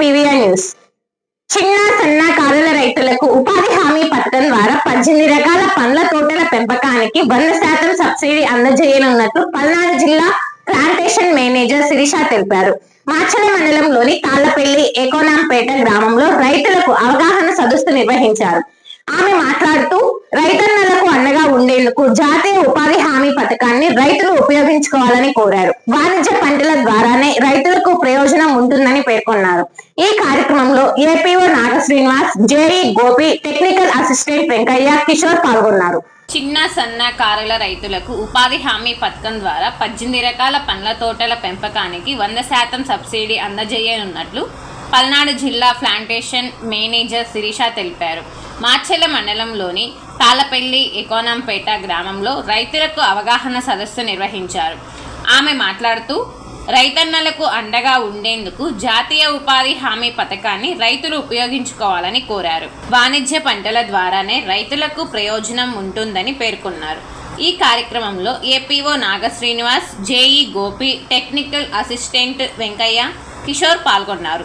PVR news. చిన్న సన్నకారుల రైతులకు ఉపాధి హామీ పథకం ద్వారా పద్దెనిమిది రకాల పండ్ల తోటల పెంపకానికి వంద శాతం సబ్సిడీ అందజేయనున్నట్లు పల్నాడు జిల్లా ప్లాంటేషన్ మేనేజర్ శిరీష తెలిపారు. మాచల మండలంలోని తాళ్ళపల్లి ఎకోనాంపేట గ్రామంలో రైతులకు అవగాహన సదస్సు నిర్వహించారు. ఆమె మాట్లాడుతూ రైతన్నలకు అండగా ఉండేందుకు జాతీయ ఉపాధి హామీ పథకాన్ని రైతులు ఉపయోగించుకోవాలని కోరారు. వాణిజ్య పంటల ద్వారానే రైతులకు ప్రయోజనం ఉంటుందని పేర్కొన్నారు. ఈ కార్యక్రమంలో APO Naga Srinivas JE Gopi technical assistant Venkaiah Kishore పాల్గొన్నారు. చిన్న సన్నకారుల రైతులకు ఉపాధి హామీ పథకం ద్వారా పద్దెనిమిది రకాల పండ్ల తోటల పెంపకానికి వంద శాతం సబ్సిడీ అందజేయనున్నట్లు పల్నాడు జిల్లా ప్లాంటేషన్ మేనేజర్ శిరీష తెలిపారు. మాచెల మండలంలోని తాళపల్లి ఎకోనంపేట గ్రామంలో రైతులకు అవగాహన సదస్సు నిర్వహించారు. ఆమె మాట్లాడుతూ రైతన్నలకు అండగా ఉండేందుకు జాతీయ ఉపాధి హామీ పథకాన్ని రైతులు ఉపయోగించుకోవాలని కోరారు. వాణిజ్య పంటల ద్వారానే రైతులకు ప్రయోజనం ఉంటుందని పేర్కొన్నారు. ఈ కార్యక్రమంలో APO Naga Srinivas JE Gopi technical assistant Venkaiah Kishore పాల్గొన్నారు.